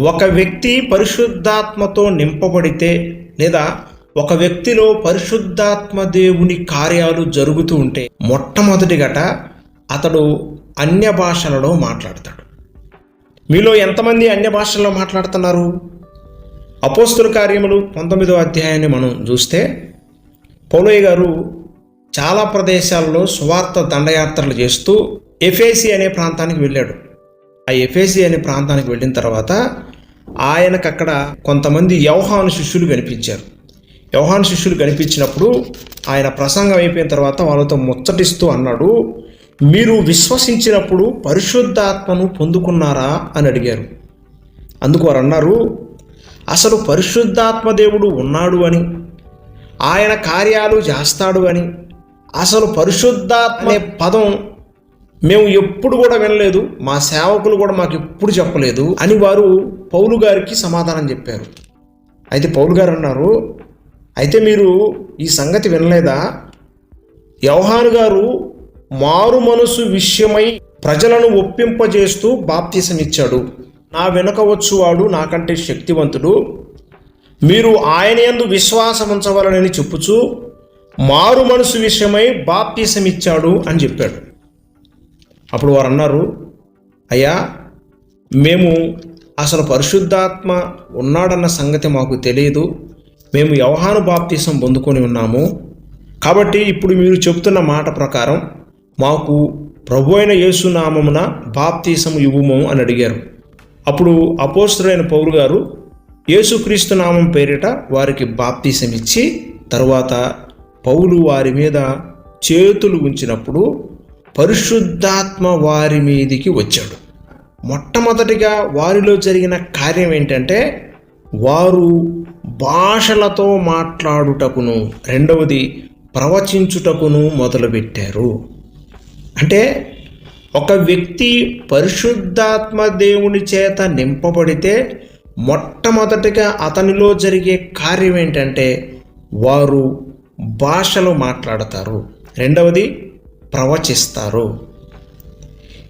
ఒక వ్యక్తి పరిశుద్ధాత్మతో నింపబడితే లేదా ఒక వ్యక్తిలో పరిశుద్ధాత్మ దేవుని కార్యాలు జరుగుతూ ఉంటే మొట్టమొదటి గట అతడు అన్య భాషలలో మాట్లాడతాడు. మీలో ఎంతమంది అన్య భాషల్లో మాట్లాడుతున్నారు? అపోస్తుల కార్యములు పంతొమ్మిదో అధ్యాయాన్ని మనం చూస్తే పౌలయ్య గారు చాలా ప్రదేశాల్లో సువార్త దండయాత్రలు చేస్తూ ఎఫేసి అనే ప్రాంతానికి వెళ్ళాడు. ఆ ఎఫేసి అనే ప్రాంతానికి వెళ్ళిన తర్వాత ఆయనకు అక్కడ కొంతమంది యవహాను శిష్యులు కనిపించారు. యవహాన్ శిష్యులు కనిపించినప్పుడు ఆయన ప్రసంగం అయిపోయిన తర్వాత వాళ్ళతో ముచ్చటిస్తూ అన్నాడు మీరు విశ్వసించినప్పుడు పరిశుద్ధాత్మను పొందుకున్నారా? అని అడిగారు. అందుకు వారు అన్నారు అసలు పరిశుద్ధాత్మ దేవుడు ఉన్నాడు అని ఆయన కార్యాలు చేస్తాడు అని అసలు పరిశుద్ధాత్మ అనే పదం మేము ఎప్పుడు కూడా వినలేదు మా సేవకులు కూడా మాకు ఎప్పుడు చెప్పలేదు అని వారు పౌలు గారికి సమాధానం చెప్పారు. అయితే పౌలు గారు అన్నారు అయితే మీరు ఈ సంగతి వినలేదా? యవహాను గారు మారు మనసు విషయమై ప్రజలను ఒప్పింపజేస్తూ బాప్తీసం ఇచ్చాడు నా వెనుక వచ్చువాడు నాకంటే శక్తివంతుడు. మీరు ఆయన ఎందు విశ్వాసం ఉంచవలనని చెప్పుచు మారు మనసు విషయమై బాప్తీసం ఇచ్చాడు అని చెప్పాడు. అప్పుడు వారు అన్నారు అయ్యా మేము అసలు పరిశుద్ధాత్మ ఉన్నాడన్న సంగతి మాకు తెలియదు. మేము యవహాను బాప్తీసం పొందుకొని ఉన్నాము. కాబట్టి ఇప్పుడు మీరు చెప్తున్న మాట ప్రకారం మాకు ప్రభు అయిన యేసునామమున బాప్తీసం ఇవ్వము అని అడిగారు. అప్పుడు అపోస్తుడైన పౌరు గారు యేసుక్రీస్తు నామం పేరిట వారికి బాప్తీసం ఇచ్చి తరువాత పౌలు వారి మీద చేతులు ఉంచినప్పుడు పరిశుద్ధాత్మ వారి మీదికి వచ్చాడు. మొట్టమొదటిగా వారిలో జరిగిన కార్యం ఏంటంటే వారు భాషలతో మాట్లాడుటకును రెండవది ప్రవచించుటకును మొదలుపెట్టారు. అంటే ఒక వ్యక్తి పరిశుద్ధాత్మ దేవుని చేత నింపబడితే మొట్టమొదటిగా అతనిలో జరిగే కార్యం ఏంటంటే వారు భాషలు మాట్లాడతారు. రెండవది ప్రవచిస్తారు.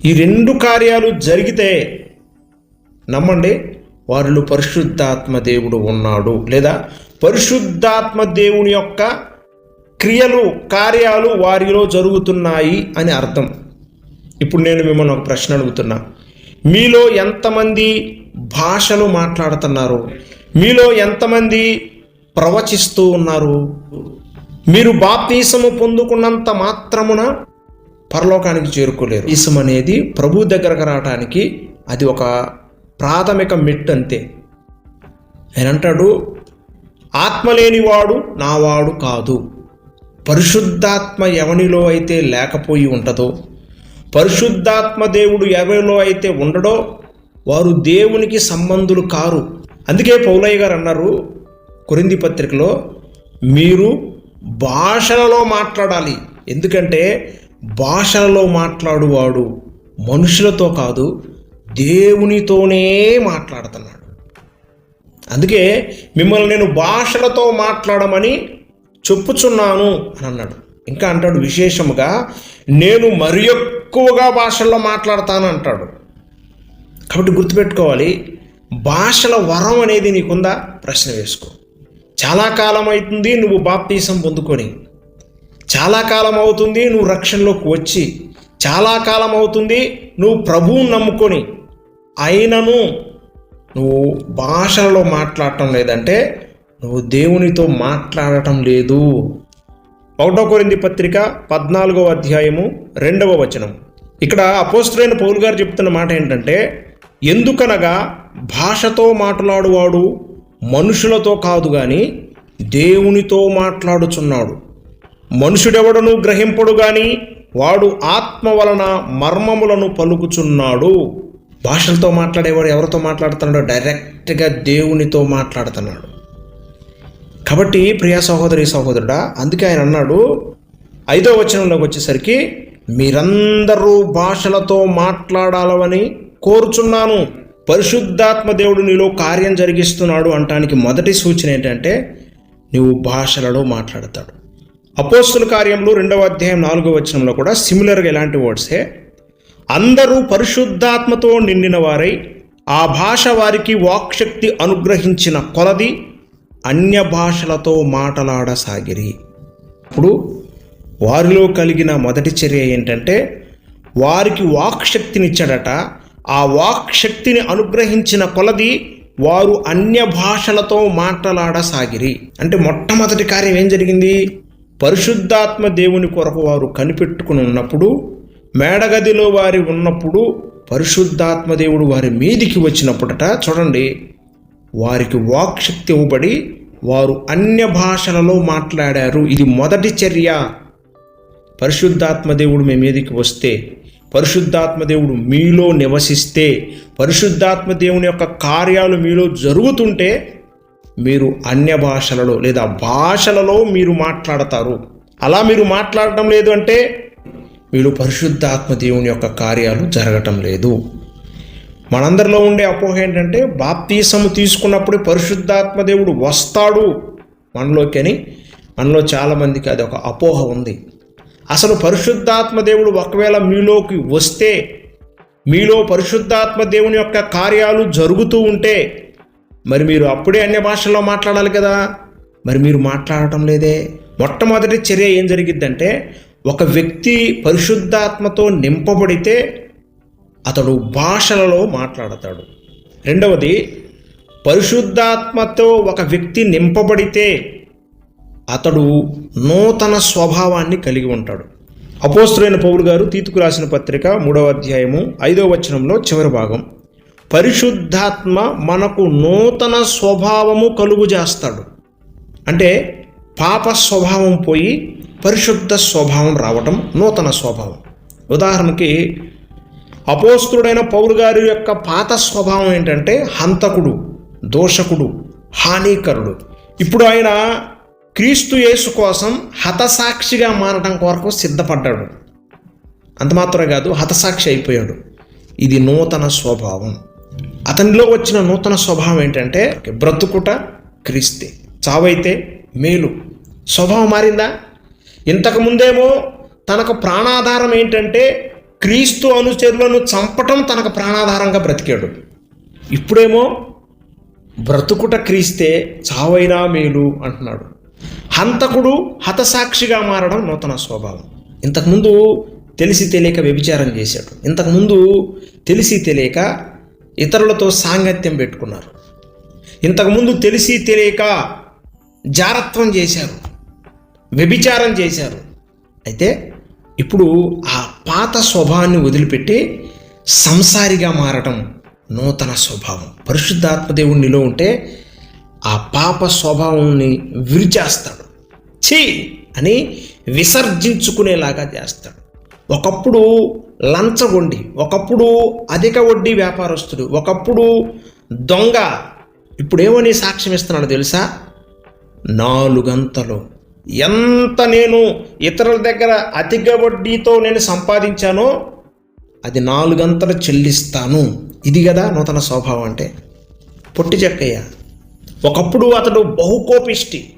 ఈ రెండు కార్యాలు జరిగితే నమ్మండి వారిలో పరిశుద్ధాత్మ దేవుడు ఉన్నాడు. లేదా పరిశుద్ధాత్మ దేవుని యొక్క క్రియలు కార్యాలు వారిలో జరుగుతున్నాయి అని అర్థం. ఇప్పుడు నేను మిమ్మల్ని ఒక ప్రశ్న అడుగుతున్నా. మీలో ఎంతమంది భాషలు మాట్లాడుతున్నారు? మీలో ఎంతమంది ప్రవచిస్తూ ఉన్నారు? మీరు బాప్తీసము పొందుకున్నంత మాత్రమున పరలోకానికి చేరుకోలేరు. ఈసం అనేది ప్రభు దగ్గరకు రావడానికి అది ఒక ప్రాథమిక మిట్ అంతే ఆయన అంటాడు ఆత్మ లేనివాడు నావాడు కాదు. పరిశుద్ధాత్మ ఎవనిలో అయితే లేకపోయి ఉంటుందో పరిశుద్ధాత్మ దేవుడు ఎవరిలో అయితే ఉండడో వారు దేవునికి సంబంధులు కారు. అందుకే పౌలయ్య గారు అన్నారు కొరింది పత్రికలో మీరు భాషలలో మాట్లాడాలి. ఎందుకంటే భాషలలో మాట్లాడువాడు మనుషులతో కాదు దేవునితోనే మాట్లాడుతున్నాడు. అందుకే మిమ్మల్ని నేను భాషలతో మాట్లాడమని చెప్పుచున్నాను అని అన్నాడు. ఇంకా అంటాడు విశేషముగా నేను మరి ఎక్కువగా భాషల్లో మాట్లాడతాను అంటాడు. కాబట్టి గుర్తుపెట్టుకోవాలి భాషల వరం అనేది నీకుందా? ప్రశ్న వేసుకో. చాలా కాలం అవుతుంది నువ్వు బాప్తీసం పొందుకొని. చాలా కాలం అవుతుంది నువ్వు రక్షణలోకి వచ్చి. చాలా కాలం అవుతుంది నువ్వు ప్రభువుని నమ్ముకొని. అయినను నువ్వు భాషలలో మాట్లాడటం లేదంటే నువ్వు దేవునితో మాట్లాడటం లేదు. ఒకటో కొరింది పత్రిక పద్నాలుగవ అధ్యాయము రెండవ వచనం. ఇక్కడ అపోస్తులైన పౌలు గారు చెప్తున్న మాట ఏంటంటే ఎందుకనగా భాషతో మాట్లాడువాడు మనుషులతో కాదు కానీ దేవునితో మాట్లాడుచున్నాడు. మనుషుడెవడను గ్రహింపడు గాని వాడు ఆత్మ వలన మర్మములను పలుకుచున్నాడు. భాషలతో మాట్లాడేవాడు ఎవరితో మాట్లాడుతున్నాడో డైరెక్ట్గా దేవునితో మాట్లాడుతున్నాడు. కాబట్టి ప్రియ సహోదరి సహోదరుడా అందుకే ఆయన అన్నాడు ఐదో వచనంలోకి వచ్చేసరికి మీరందరూ భాషలతో మాట్లాడాలని కోరుచున్నాను. పరిశుద్ధాత్మ దేవుడు నీలో కార్యం జరిగిస్తున్నాడు అంటానికి మొదటి సూచన ఏంటంటే నువ్వు భాషలలో మాట్లాడతాడు. అపోస్తుల కార్యంలో రెండవ అధ్యాయం నాలుగో వచనంలో కూడా సిమిలర్గా ఎలాంటి వర్డ్సే అందరూ పరిశుద్ధాత్మతో నిండిన వారై ఆ భాష వారికి వాక్శక్తి అనుగ్రహించిన కొలది అన్య భాషలతో మాటలాడసాగిరి. ఇప్పుడు వారిలో కలిగిన మొదటి చర్య ఏంటంటే వారికి వాక్శక్తినిచ్చాడట. ఆ వాక్శక్తిని అనుగ్రహించిన కొలది వారు అన్య భాషలతో మాట్లాడసాగిరి. అంటే మొట్టమొదటి కార్యం ఏం జరిగింది? పరిశుద్ధాత్మ దేవుని కొరకు వారు కనిపెట్టుకుని ఉన్నప్పుడు మేడగదిలో వారి ఉన్నప్పుడు పరిశుద్ధాత్మ దేవుడు వారి మీదికి వచ్చినప్పుడట చూడండి వారికి వాక్శక్తి ఇవ్వబడి వారు అన్య భాషలలో మాట్లాడారు. ఇది మొదటి చర్య. పరిశుద్ధాత్మ దేవుడు మీ మీదికి వస్తే పరిశుద్ధాత్మ దేవుడు మీలో నివసిస్తే పరిశుద్ధాత్మ దేవుని యొక్క కార్యాలు మీలో జరుగుతుంటే మీరు అన్య భాషలలో లేదా భాషలలో మీరు మాట్లాడతారు. అలా మీరు మాట్లాడటం లేదు అంటే మీరు పరిశుద్ధాత్మ దేవుని యొక్క కార్యాలు జరగటం లేదు. మనందరిలో ఉండే అపోహ ఏంటంటే బాప్తీసము తీసుకున్నప్పుడు పరిశుద్ధాత్మ దేవుడు వస్తాడు మనలోకి అని మనలో చాలామందికి అది ఒక అపోహ ఉంది. అసలు పరిశుద్ధాత్మ దేవుడు ఒకవేళ మీలోకి వస్తే మీలో పరిశుద్ధాత్మ దేవుని యొక్క కార్యాలు జరుగుతూ ఉంటే మరి మీరు అప్పుడే అన్య భాషల్లో మాట్లాడాలి కదా. మరి మీరు మాట్లాడటం లేదే. మొట్టమొదటి చర్య ఏం జరిగిద్దంటే ఒక వ్యక్తి పరిశుద్ధాత్మతో నింపబడితే అతడు భాషలలో మాట్లాడతాడు. రెండవది పరిశుద్ధాత్మతో ఒక వ్యక్తి నింపబడితే అతడు నూతన స్వభావాన్ని కలిగి ఉంటాడు. అపోస్తులైన పౌలు గారు తీతుకు రాసిన పత్రిక మూడవ అధ్యాయము ఐదవ వచనంలో చివరి భాగం. పరిశుద్ధాత్మ మనకు నూతన స్వభావము కలుగు చేస్తాడు అంటే పాప స్వభావం పోయి పరిశుద్ధ స్వభావం రావటం నూతన స్వభావం. ఉదాహరణకి అపోస్తుడైన పౌరు గారి యొక్క పాత స్వభావం ఏంటంటే హంతకుడు దోషకుడు హానికరుడు. ఇప్పుడు ఆయన క్రీస్తు యేసు కోసం హతసాక్షిగా మారటం కొరకు సిద్ధపడ్డాడు. అంత మాత్రమే కాదు హతసాక్షి అయిపోయాడు. ఇది నూతన స్వభావం. అతనిలో వచ్చిన నూతన స్వభావం ఏంటంటే బ్రతుకుట క్రీస్తే. చావైతే మేలు. స్వభావం మారిందా? ఇంతకు ముందేమో తనకు ప్రాణాధారం ఏంటంటే క్రీస్తు అనుచరులను చంపటం తనకు ప్రాణాధారంగా బ్రతికాడు. ఇప్పుడేమో బ్రతుకుట క్రీస్తే చావైనా మేలు అంటున్నాడు. హంతకుడు హతసాక్షిగా మారడం నూతన స్వభావం. ఇంతకుముందు తెలిసి తెలియక వ్యభిచారం చేశాడు. ఇంతకుముందు తెలిసి తెలియక ఇతరులతో సాంగత్యం పెట్టుకున్నారు. ఇంతకుముందు తెలిసి తెలియక జారత్వం చేశారు వ్యభిచారం చేశారు. అయితే ఇప్పుడు ఆ పాత స్వభావాన్ని వదిలిపెట్టి సంసారిగా మారటం నూతన స్వభావం. పరిశుద్ధాత్మదేవుడు నిలో ఉంటే ఆ పాప స్వభావాన్ని విరిచేస్తాడు. ఛీ! అని విసర్జించుకునేలాగా చేస్తాడు. ఒకప్పుడు లంచగొండి. ఒకప్పుడు అధిక వడ్డీ వ్యాపారస్తుడు ఒకప్పుడు దొంగ. ఇప్పుడేమో సాక్ష్యం ఇస్తున్నాడు తెలుసా? నాలుగంతలు ఎంత నేను ఇతరుల దగ్గర అధిక వడ్డీతో నేను సంపాదించానో అది నాలుగంతలు చెల్లిస్తాను. ఇది కదా నూతన స్వభావం అంటే. పొట్టి చెక్కయ్య. ఒకప్పుడు అతడు బహుకోపిష్టి.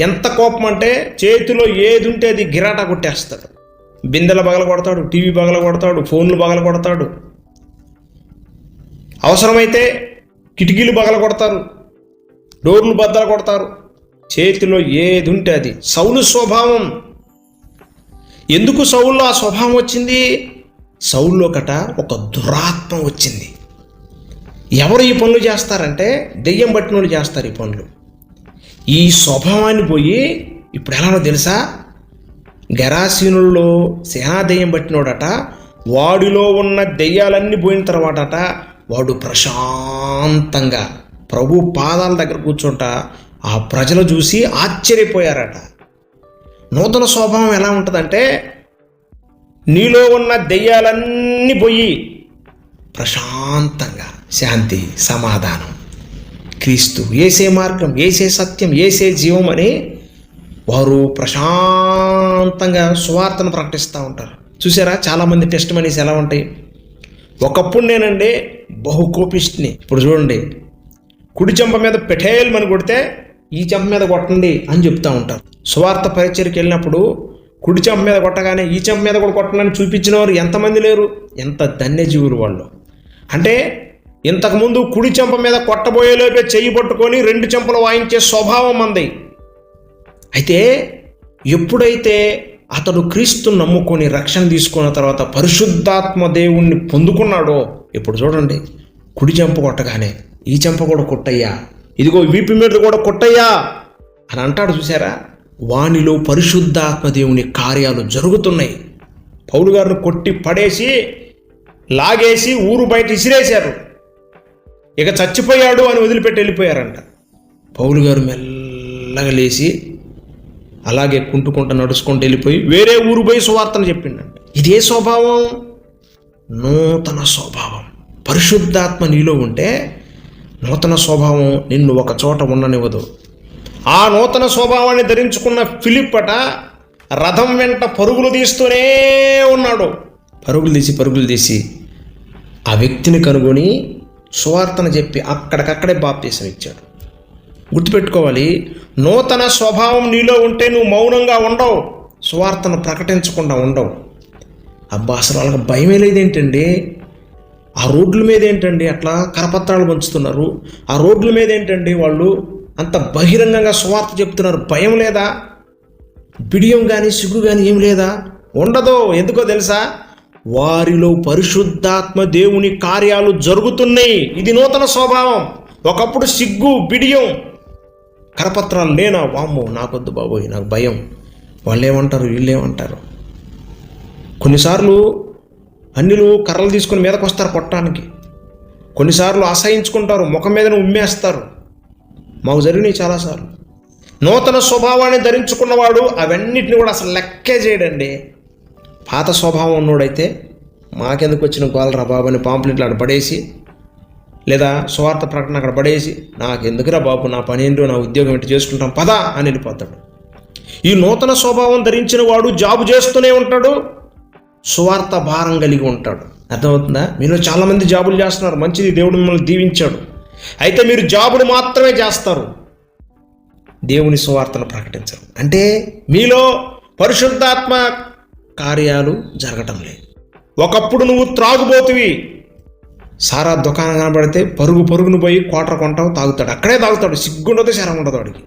ఎంత కోపం అంటే చేతిలో ఏది ఉంటే అది గిరాటా కొట్టేస్తాడు. బిందెల పగల కొడతాడు టీవీ పగల కొడతాడు ఫోన్లు పగల కొడతాడు. అవసరమైతే కిటికీలు పగల కొడతారు డోర్లు బద్దలు కొడతారు. చేతిలో ఏది ఉంటే అది. సౌలు స్వభావం. ఎందుకు సౌల్లో ఆ స్వభావం వచ్చింది? సౌల్లో కట ఒక దురాత్మ వచ్చింది. ఎవరు ఈ పనులు చేస్తారంటే దెయ్యం పట్టిన వాళ్ళు చేస్తారు ఈ పనులు. ఈ స్వభావాన్ని పోయి ఇప్పుడు ఎలానో తెలుసా? గరాసీనుల్లో సింహాదయం పట్టినోడట వాడిలో ఉన్న దెయ్యాలన్నీ పోయిన తర్వాతట వాడు ప్రశాంతంగా ప్రభు పాదాల దగ్గర కూర్చుంట ఆ ప్రజలు చూసి ఆశ్చర్యపోయారట. నూతన స్వభావం ఎలా ఉంటుందంటే నీలో ఉన్న దెయ్యాలన్నీ పోయి ప్రశాంతంగా శాంతి సమాధానం. క్రీస్తు ఏసే మార్గం ఏసే సత్యం ఏసే జీవం అని వారు ప్రశాంతంగా సువార్తను ప్రకటిస్తూ ఉంటారు. చూసారా? చాలామంది టెస్ట్ మనీస్ ఎలా ఉంటాయి? ఒకప్పుడు నేనండి బహు కోపిష్టిని. ఇప్పుడు చూడండి. కుడి చెంప మీద పెఠేల్ మని కొడితే ఈ చెంప మీద కొట్టండి అని చెప్తా ఉంటారు. సువార్త పరిచయకి వెళ్ళినప్పుడు కుడి చెంప మీద కొట్టగానే ఈ చెంప మీద కూడా కొట్టనని చూపించిన వారు ఎంతమంది లేరు? ఎంత ధన్యజీవులు వాళ్ళు. అంటే ఇంతకుముందు కుడి చెంప మీద కొట్టబోయేలోపే చెయ్యి పట్టుకొని రెండు చెంపలు వాయించే స్వభావం మంది. అయితే ఎప్పుడైతే అతడు క్రీస్తు నమ్ముకొని రక్షణ తీసుకున్న తర్వాత పరిశుద్ధాత్మ దేవుణ్ణి పొందుకున్నాడో ఇప్పుడు చూడండి కుడి చెంప కొట్టగానే ఈ చెంప కూడా కొట్టయ్యా ఇదిగో వీపి మీద కూడా కొట్టయ్యా అని అంటాడు చూసారా వానిలో పరిశుద్ధాత్మ దేవుని కార్యాలు జరుగుతున్నాయి. పౌలు గారిని కొట్టి పడేసి లాగేసి ఊరు బయట ఇసిరేశారు. ఇక చచ్చిపోయాడు అని వదిలిపెట్టి వెళ్ళిపోయారంట. పౌలు గారు మెల్లగా లేచి అలాగే కుంటుకుంటూ నడుచుకుంటూ వెళ్ళిపోయి వేరే ఊరు పోయి సువార్తను చెప్పిండంట. ఇదే స్వభావం? నూతన స్వభావం. పరిశుద్ధాత్మ నీలో ఉంటే నూతన స్వభావం నిన్ను ఒక చోట ఉండనివ్వదు. ఆ నూతన స్వభావాన్ని ధరించుకున్న ఫిలిప్పట రథం వెంట పరుగులు తీస్తూనే ఉన్నాడు. పరుగులు తీసి పరుగులు తీసి ఆ వ్యక్తిని కనుగొని సువార్తను చెప్పి అక్కడికక్కడే బాప్తీసం ఇచ్చాడు. గుర్తుపెట్టుకోవాలి. నూతన స్వభావం నీలో ఉంటే నువ్వు మౌనంగా ఉండవు. సువార్తను ప్రకటించకుండా ఉండవు. అబ్బా అసలు వాళ్ళకి భయమే లేదేంటండి? ఆ రోడ్ల మీద ఏంటండి అట్లా కరపత్రాలు పంచుతున్నారు? ఆ రోడ్ల మీద ఏంటండి వాళ్ళు అంత బహిరంగంగా సువార్త చెప్తున్నారు? భయం లేదా? బిడియం కానీ సిగ్గు కానీ ఏం లేదా? ఉండదు ఎందుకో తెలుసా? వారిలో పరిశుద్ధాత్మ దేవుని కార్యాలు జరుగుతున్నాయి. ఇది నూతన స్వభావం. ఒకప్పుడు సిగ్గు బిడియం కరపత్రాలు లేనా? వామ్మో నాకొద్దు బాబోయ్ నాకు భయం. వాళ్ళు ఏమంటారు వీళ్ళు ఏమంటారు కొన్నిసార్లు అన్నిలు కర్రలు తీసుకొని మీదకు వస్తారు కొట్టడానికి. కొన్నిసార్లు అసహించుకుంటారు ముఖం మీదనే ఉమ్మేస్తారు. మాకు జరిగినాయి చాలాసార్లు. నూతన స్వభావాన్ని ధరించుకున్నవాడు అవన్నిటిని కూడా అసలు లెక్కే చేయడండి. పాత స్వభావం ఉన్నోడైతే మాకెందుకు వచ్చిన గోలరా బాబు అని పాంప్లెట్లు ఆడ పడేసి లేదా స్వార్థ ప్రకటన అక్కడ పడేసి నాకెందుకురా బాబు నా పని ఏంటో నా ఉద్యోగం ఏంటి చేసుకుంటాం పదా అని వెళ్ళిపోతాడు. ఈ నూతన స్వభావం ధరించిన వాడు జాబు చేస్తూనే ఉంటాడు స్వార్థ భారం కలిగి ఉంటాడు. అర్థమవుతుందా? మీలో చాలామంది జాబులు చేస్తున్నారు మంచిది దేవుడు మిమ్మల్ని దీవించాడు. అయితే మీరు జాబులు మాత్రమే చేస్తారు దేవుని సువార్తను ప్రకటించరు. అంటే మీలో పరిశుద్ధాత్మ కార్యాలు జరగటం లేదు. ఒకప్పుడు నువ్వు త్రాగుబోతువి సారా దుకాణం కనబడితే పరుగు పరుగును పోయి క్వార్టర్ కొంటావు తాగుతాడు. అక్కడే తాగుతాడు. సిగ్గుండదు శరం ఉండదు వాడికి.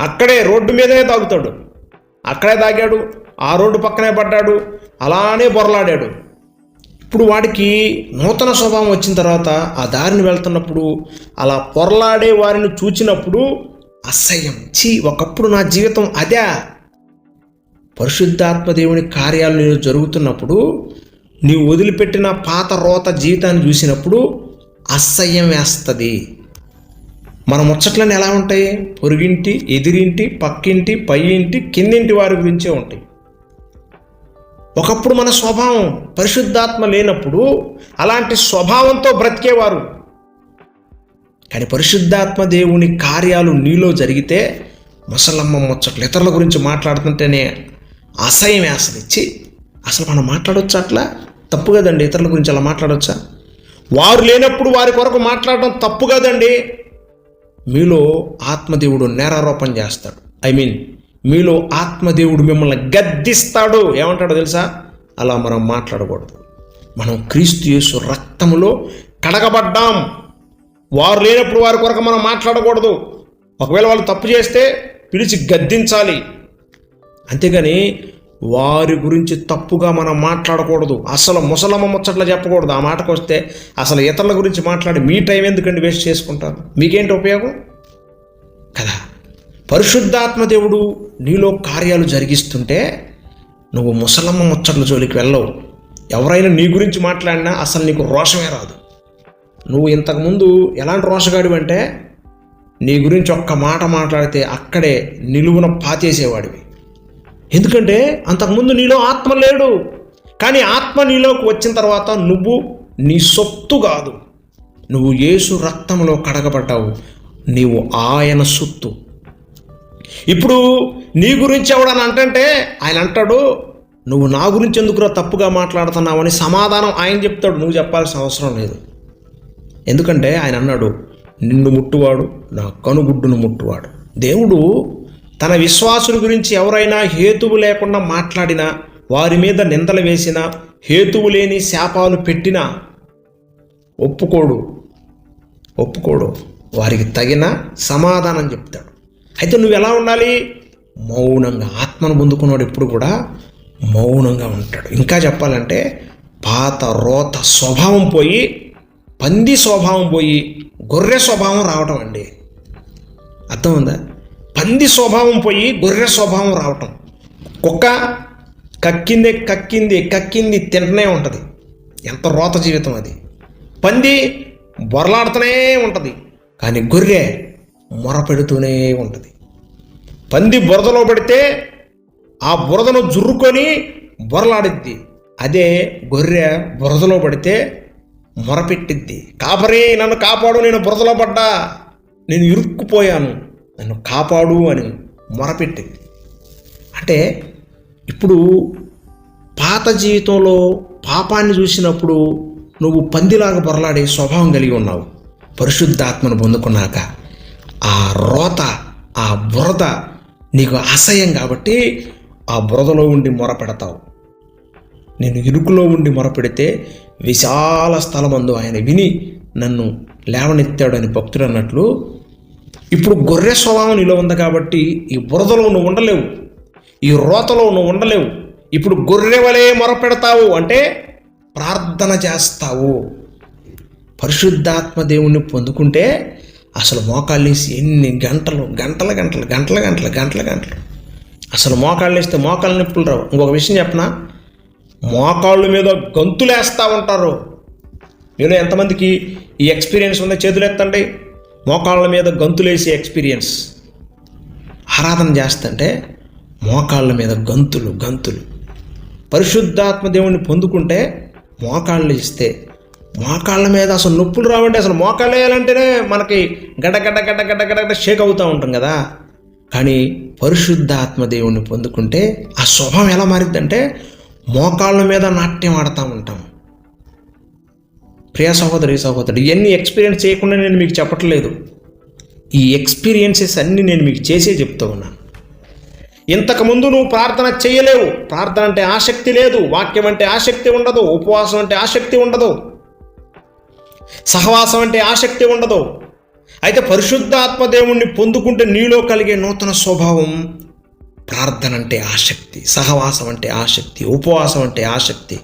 అక్కడే రోడ్డు మీదనే తాగుతాడు. అక్కడే తాగాడు ఆ రోడ్డు పక్కనే పడ్డాడు అలానే బొరలాడాడు. ఇప్పుడు వాడికి నూతన స్వభావం వచ్చిన తర్వాత ఆ దారిని వెళ్తున్నప్పుడు అలా పొరలాడే వారిని చూచినప్పుడు అసహ్యం. చీ ఒకప్పుడు నా జీవితం అదే. పరిశుద్ధాత్మ దేవుని కార్యాలు నేను జరుగుతున్నప్పుడు నీవు వదిలిపెట్టిన పాత రోత జీవితాన్ని చూసినప్పుడు అసహ్యం వేస్తుంది. మన ముచ్చట్లన్నీ ఎలా ఉంటాయి? పొరుగింటి ఎదిరింటి పక్కింటి పై ఇంటి కిందింటి వారి గురించే ఉంటాయి. ఒకప్పుడు మన స్వభావం పరిశుద్ధాత్మ లేనప్పుడు అలాంటి స్వభావంతో బ్రతికేవారు. కానీ పరిశుద్ధాత్మ దేవుని కార్యాలు నీలో జరిగితే ముసలమ్మ ముచ్చట్లు ఇతరుల గురించి మాట్లాడుతుంటేనే అసహ్యం వేస్తది. ఇచ్చి అసలు మనం మాట్లాడొచ్చు అట్లా తప్పు కదండి ఇతరుల గురించి అలా మాట్లాడచ్చా? వారు లేనప్పుడు వారి కొరకు మాట్లాడడం తప్పు కదండి. మీలో ఆత్మదేవుడు నేరారోపణ చేస్తాడు. ఐ మీన్ మీలో ఆత్మదేవుడు మిమ్మల్ని గద్దిస్తాడు. ఏమంటాడో తెలుసా? అలా మనం మాట్లాడకూడదు. మనం క్రీస్తు యేసు రక్తములో కడగబడ్డాం. వారు లేనప్పుడు వారి కొరకు మనం మాట్లాడకూడదు. ఒకవేళ వాళ్ళు తప్పు చేస్తే పిలిచి గద్దించాలి. అంతేగాని వారి గురించి తప్పుగా మనం మాట్లాడకూడదు. అసలు ముసలమ్మ ముచ్చట్లు చెప్పకూడదు. ఆ మాటకు వస్తే అసలు ఇతరుల గురించి మాట్లాడి మీ టైం ఎందుకండి వేస్ట్ చేసుకుంటారు? మీకేంటి ఉపయోగం? కదా. పరిశుద్ధాత్మ దేవుడు నీలో కార్యాలు జరిగిస్తుంటే నువ్వు ముసలమ్మ ముచ్చట్ల జోలికి వెళ్ళవు. ఎవరైనా నీ గురించి మాట్లాడినా అసలు నీకు రోషమే రాదు. నువ్వు ఇంతకుముందు ఎలాంటి రోషగాడివి అంటే నీ గురించి ఒక్క మాట మాట్లాడితే అక్కడే నిలువున పాతేసేవాడివి. ఎందుకంటే అంతకుముందు నీలో ఆత్మ లేడు. కానీ ఆత్మ నీలోకి వచ్చిన తర్వాత నువ్వు నీ సొత్తు కాదు. నువ్వు యేసు రక్తంలో కడగబడ్డావు. నీవు ఆయన సొత్తు. ఇప్పుడు నీ గురించి ఎవడని అంటంటే ఆయన అంటాడు నువ్వు నా గురించి ఎందుకురా తప్పుగా మాట్లాడుతున్నావు అని సమాధానం ఆయన చెప్తాడు. నువ్వు చెప్పాల్సిన అవసరం లేదు. ఎందుకంటే ఆయన అన్నాడు నిన్ను ముట్టువాడు నా కనుగుడ్డును ముట్టువాడు. దేవుడు తన విశ్వాసుల గురించి ఎవరైనా హేతువు లేకుండా మాట్లాడినా వారి మీద నిందలు వేసినా హేతువు లేని శాపాలు పెట్టినా ఒప్పుకోడు. ఒప్పుకోడు. వారికి తగిన సమాధానం చెప్తాడు. అయితే నువ్వు ఎలా ఉండాలి? మౌనంగా. ఆత్మను పొందుకున్నాడు ఎప్పుడు కూడా మౌనంగా ఉంటాడు. ఇంకా చెప్పాలంటే పాత రోత స్వభావం పోయి పంది స్వభావం పోయి గొర్రె స్వభావం రావటం అండి. అర్థం ఉందా? పంది స్వభావం పోయి గొర్రె స్వభావం రావటం. కుక్క కక్కిందే కక్కింది కక్కింది తింటనే ఉంటుంది. ఎంత రోత జీవితం అది. పంది బొరలాడుతూనే ఉంటుంది కానీ గొర్రె మొరపెడుతూనే ఉంటుంది. పంది బురదలో పెడితే ఆ బురదను జుర్రుకొని బొరలాడిద్ది. అదే గొర్రె బురదలో పడితే మొరపెట్టిద్ది. కాపరి నన్ను కాపాడు నేను బురదలో పడ్డా నేను ఇరుక్కుపోయాను. నన్ను కాపాడు అని మొరపెట్టింది. అంటే ఇప్పుడు పాత జీవితంలో పాపాన్ని చూసినప్పుడు నువ్వు పందిలాగా బొరలాడే స్వభావం కలిగి ఉన్నావు. పరిశుద్ధాత్మను పొందుకున్నాక ఆ రోత ఆ బురద నీకు అసహ్యం కాబట్టి ఆ బురదలో ఉండి మొరపెడతావు. నేను ఇరుకులో ఉండి మొరపెడితే విశాల స్థలమందు ఆయన విని నన్ను లేవనెత్తాడని భక్తుడు అన్నట్లు ఇప్పుడు గొర్రె స్వభావం నీలో ఉంది కాబట్టి ఈ బురదలో నువ్వు ఉండలేవు. ఈ రోతలో నువ్వు ఉండలేవు. ఇప్పుడు గొర్రె వలె మొరపెడతావు అంటే ప్రార్థన చేస్తావు. పరిశుద్ధాత్మ దేవుణ్ణి పొందుకుంటే అసలు మోకాళ్ళేసి ఎన్ని గంటలు గంటల గంటలు గంటల గంటలు గంటల గంటలు. అసలు మోకాళ్ళు వేస్తే మోకాళ్ళ నొప్పులు రావు. ఇంకొక విషయం చెప్పనా? మోకాళ్ళ మీద గంతులేస్తూ ఉంటారు. మీలో ఎంతమందికి ఈ ఎక్స్పీరియన్స్ ఉందో చేతులు ఎత్తండి మోకాళ్ళ మీద గంతులేసే ఎక్స్పీరియన్స్. ఆరాధన చేస్తుంటే మోకాళ్ళ మీద గంతులు గంతులు. పరిశుద్ధాత్మ దేవుణ్ణి పొందుకుంటే మోకాళ్ళు ఇస్తే మోకాళ్ళ మీద అసలు నొప్పులు రావండి అసలు మోకాళ్ళు వేయాలంటేనే మనకి గడ్డ గడ్డ గడ్డ గడ్డ గడ్డ షేక్ అవుతూ ఉంటాం కదా. కానీ పరిశుద్ధాత్మ దేవుణ్ణి పొందుకుంటే ఆ శుభం ఎలా మారిద్దంటే మోకాళ్ళ మీద నాట్యం ఆడుతూ ఉంటాం. ప్రియ సహోదరి సహోదరుడు ఇవన్నీ ఎక్స్పీరియన్స్ చేయకుండా నేను మీకు చెప్పట్లేదు. ఈ ఎక్స్పీరియన్సెస్ అన్నీ నేను మీకు చేసే చెప్తూ ఉన్నాను ఇంతకుముందు నువ్వు ప్రార్థన చేయలేవు. ప్రార్థన అంటే ఆసక్తి లేదు వాక్యం అంటే ఆసక్తి ఉండదు ఉపవాసం అంటే ఆసక్తి ఉండదు సహవాసం అంటే ఆసక్తి ఉండదు. అయితే పరిశుద్ధాత్మ దేవుణ్ణి పొందుకుంటే నీలో కలిగే నూతన స్వభావం ప్రార్థన అంటే ఆసక్తి సహవాసం అంటే ఆసక్తి ఉపవాసం అంటే ఆసక్తి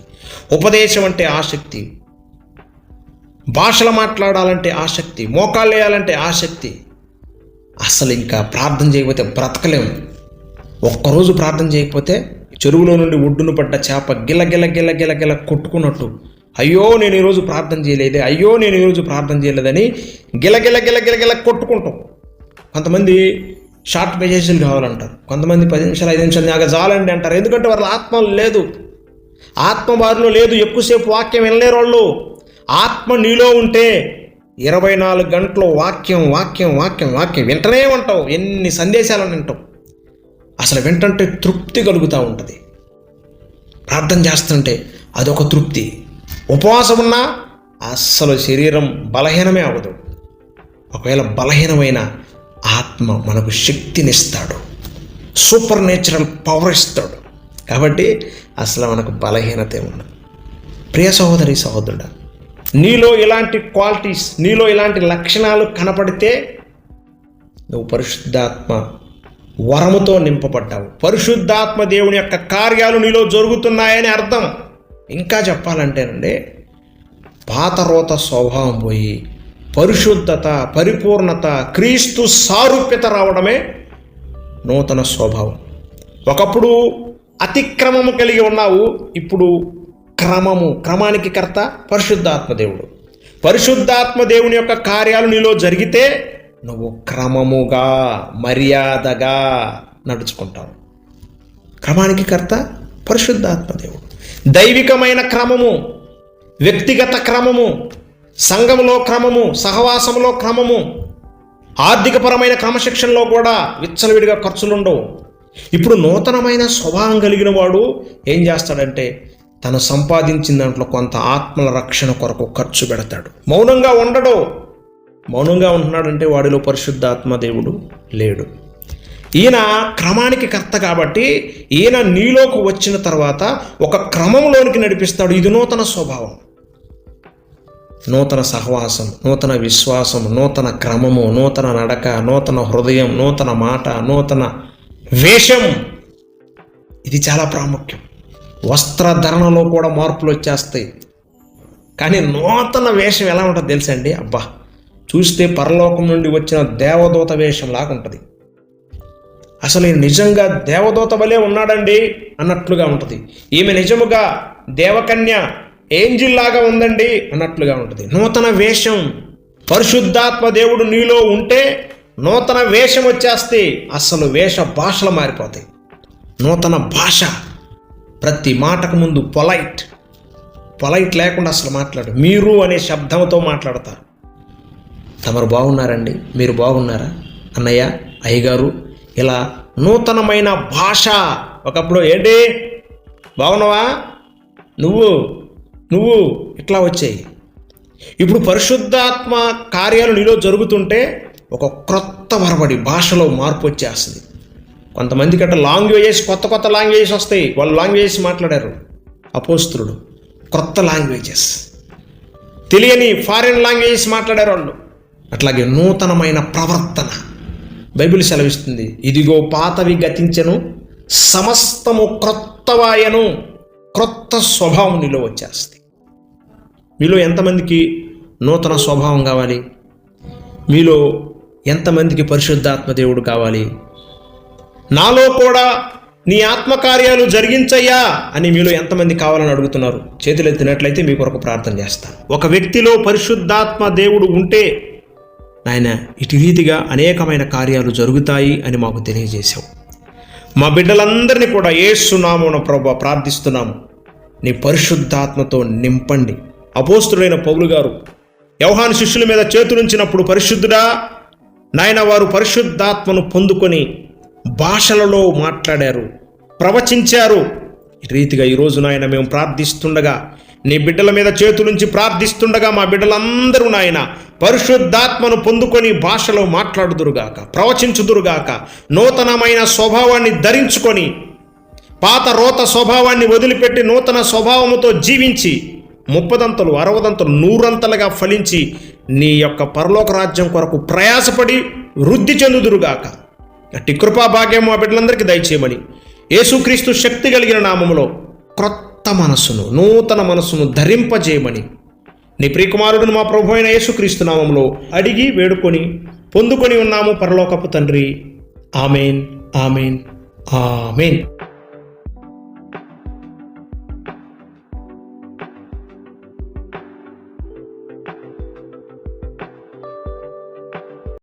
ఉపదేశం అంటే ఆసక్తి భాషలు మాట్లాడాలంటే ఆసక్తి మోకాళ్ళు వేయాలంటే ఆసక్తి. అసలు ఇంకా ప్రార్థన చేయకపోతే బ్రతకలేము. ఒక్కరోజు ప్రార్థన చేయకపోతే చెరువులో నుండి ఒడ్డున పడ్డ చేప గిల గిల గిల గిల గిల కొట్టుకున్నట్టు అయ్యో నేను ఈరోజు ప్రార్థన చేయలేదే అయ్యో నేను ఈరోజు ప్రార్థన చేయలేదని గిల గిల గిల గిల గిల కొట్టుకుంటాం. కొంతమంది షార్ట్ మెసేజ్లు కావాలంటారు. కొంతమంది పది నిమిషాలు ఐదు నిమిషాలు నాకు చాలండి అంటారు. ఎందుకంటే వాళ్ళ ఆత్మ లేదు. ఆత్మ వారిలో లేదు. ఎక్కువసేపు వాక్యం వినలేరు వాళ్ళు. ఆత్మ నీలో ఉంటే ఇరవై నాలుగు గంటలు వాక్యం వాక్యం వాక్యం వాక్యం వింటనే ఉంటావు. ఎన్ని సందేశాలను వింటావు? అసలు వింటంటే తృప్తి కలుగుతూ ఉంటుంది. ప్రార్థన చేస్తుంటే అదొక తృప్తి. ఉపవాసం ఉన్నా అస్సలు శరీరం బలహీనమే అవ్వదు. ఒకవేళ బలహీనమైన ఆత్మ మనకు శక్తినిస్తాడు. సూపర్ నేచురల్ పవర్ ఇస్తాడు. కాబట్టి అసలు మనకు బలహీనత ఉండదు ప్రియ సహోదరి సహోదరుడా నీలో ఇలాంటి క్వాలిటీస్ నీలో ఇలాంటి లక్షణాలు కనపడితే నువ్వు పరిశుద్ధాత్మ వరముతో నింపబడ్డావు. పరిశుద్ధాత్మ దేవుని యొక్క కార్యాలు నీలో జరుగుతున్నాయని అర్థం. ఇంకా చెప్పాలంటేనండి పాతరోత స్వభావం పోయి పరిశుద్ధత పరిపూర్ణత క్రీస్తు సారూప్యత రావడమే నూతన స్వభావం. ఒకప్పుడు అతిక్రమము కలిగి ఉన్నావు ఇప్పుడు క్రమము క్రమానికి కర్త పరిశుద్ధాత్మదేవుడు పరిశుద్ధాత్మ దేవుని యొక్క కార్యాలు నీలో జరిగితే నువ్వు క్రమముగా మర్యాదగా నడుచుకుంటావు. క్రమానికి కర్త పరిశుద్ధాత్మదేవుడు దైవికమైన క్రమము వ్యక్తిగత క్రమము సంఘములో క్రమము సహవాసంలో క్రమము ఆర్థికపరమైన క్రమశిక్షణలో కూడా విచ్చలవిడిగా ఖర్చులుండవు. ఇప్పుడు నూతనమైన స్వభావం కలిగిన వాడు ఏం చేస్తాడంటే తను సంపాదించిన దాంట్లో కొంత ఆత్మల రక్షణ కొరకు ఖర్చు పెడతాడు. మౌనంగా ఉండడు. మౌనంగా ఉంటున్నాడంటే వాడిలో పరిశుద్ధాత్మ దేవుడు లేడు. ఈయన క్రమానికి కర్త కాబట్టి ఈయన నీలోకి వచ్చిన తర్వాత ఒక క్రమంలోనికి నడిపిస్తాడు. ఇది నూతన స్వభావం. నూతన సహవాసం నూతన విశ్వాసం నూతన క్రమము నూతన నడక నూతన హృదయం నూతన మాట నూతన వేషం. ఇది చాలా ప్రాముఖ్యం. వస్త్రధరణలో కూడా మార్పులు వచ్చేస్తాయి. కానీ నూతన వేషం ఎలా ఉంటుందో తెలుసండి? అబ్బా చూస్తే పరలోకం నుండి వచ్చిన దేవదూత వేషం లాగా ఉంటుంది. అసలు నిజంగా దేవదూత వలే ఉన్నాడండి అన్నట్లుగా ఉంటుంది. ఈమె నిజముగా దేవకన్య ఏంజిల్ లాగా ఉందండి అన్నట్లుగా ఉంటుంది. నూతన వేషం పరిశుద్ధాత్మ దేవుడు నీలో ఉంటే నూతన వేషం వచ్చేస్తే అసలు వేష భాషలు మారిపోతాయి. నూతన భాష. ప్రతి మాటకు ముందు పొలైట్. పొలైట్ లేకుండా అసలు మాట్లాడు. మీరు అనే శబ్దంతో మాట్లాడతారు. తమరు బాగున్నారండి? మీరు బాగున్నారా? అన్నయ్య అయ్యగారు ఇలా నూతనమైన భాష ఒకప్పుడు ఏంటి? బాగున్నావా? నువ్వు నువ్వు ఇట్లా వచ్చాయి. ఇప్పుడు పరిశుద్ధాత్మ కార్యాలు నీలో జరుగుతుంటే ఒక క్రొత్త వరబడి భాషలో మార్పు వచ్చేస్తుంది. కొంతమందికి అట్లా లాంగ్వేజెస్ కొత్త కొత్త లాంగ్వేజెస్ వస్తాయి. వాళ్ళు లాంగ్వేజెస్ మాట్లాడారు. అపోస్తులు క్రొత్త లాంగ్వేజెస్. తెలియని ఫారిన్ లాంగ్వేజెస్ మాట్లాడారు వాళ్ళు. అట్లాగే నూతనమైన ప్రవర్తన. బైబిల్ సెలవిస్తుంది ఇదిగో పాతవి గతించను సమస్తము క్రొత్తవాయను క్రొత్త స్వభావం నీలో వచ్చేస్తుంది మీలో ఎంతమందికి నూతన స్వభావం కావాలి? మీలో ఎంతమందికి పరిశుద్ధాత్మ దేవుడు కావాలి? నాలో కూడా నీ ఆత్మకార్యాలు జరిగించయ్యా అని మీలో ఎంతమంది కావాలని అడుగుతున్నారు? చేతులు ఎత్తినట్లయితే మీ కొరకు ప్రార్థన చేస్తాను. ఒక వ్యక్తిలో పరిశుద్ధాత్మ దేవుడు ఉంటే నాయన ఇటు రీతిగా అనేకమైన కార్యాలు జరుగుతాయి అని మాకు తెలియజేశావు. మా బిడ్డలందరినీ కూడా ఏసునామోన ప్రభు ప్రార్థిస్తున్నాము. నీ పరిశుద్ధాత్మతో నింపండి. అపోస్తుడైన పౌలు గారు యవహాను శిష్యుల మీద చేతులుంచినప్పుడు పరిశుద్ధుడా నాయన వారు పరిశుద్ధాత్మను పొందుకొని భాషలలో మాట్లాడారు ప్రవచించారు. ఈ రీతిగా ఈరోజు నాయన మేము ప్రార్థిస్తుండగా నీ బిడ్డల మీద చేతులుంచి ప్రార్థిస్తుండగా మా బిడ్డలందరూ నాయన పరిశుద్ధాత్మను పొందుకొని భాషలో మాట్లాడుదురుగాక ప్రవచించుదురుగాక నూతనమైన స్వభావాన్ని ధరించుకొని పాత రోత స్వభావాన్ని వదిలిపెట్టి నూతన స్వభావముతో జీవించి ముప్పదంతలు అరవదంతలు నూరంతలుగా ఫలించి నీ యొక్క పరలోక రాజ్యం కొరకు ప్రయాసపడి వృద్ధి చెందుదురుగాక. అట్టి కృపా భాగ్యం మా బిడ్డలందరికీ దయచేయమని. యేసుక్రీస్తు శక్తి కలిగిన నామములో క్రొత్త మనస్సును నూతన మనస్సును ధరింపజేయమని. నీ ప్రియకుమారుడును మా ప్రభు అయిన యేసుక్రీస్తు నామంలో అడిగి వేడుకొని పొందుకొని ఉన్నాము పరలోకపు తండ్రి. Amen amen amen.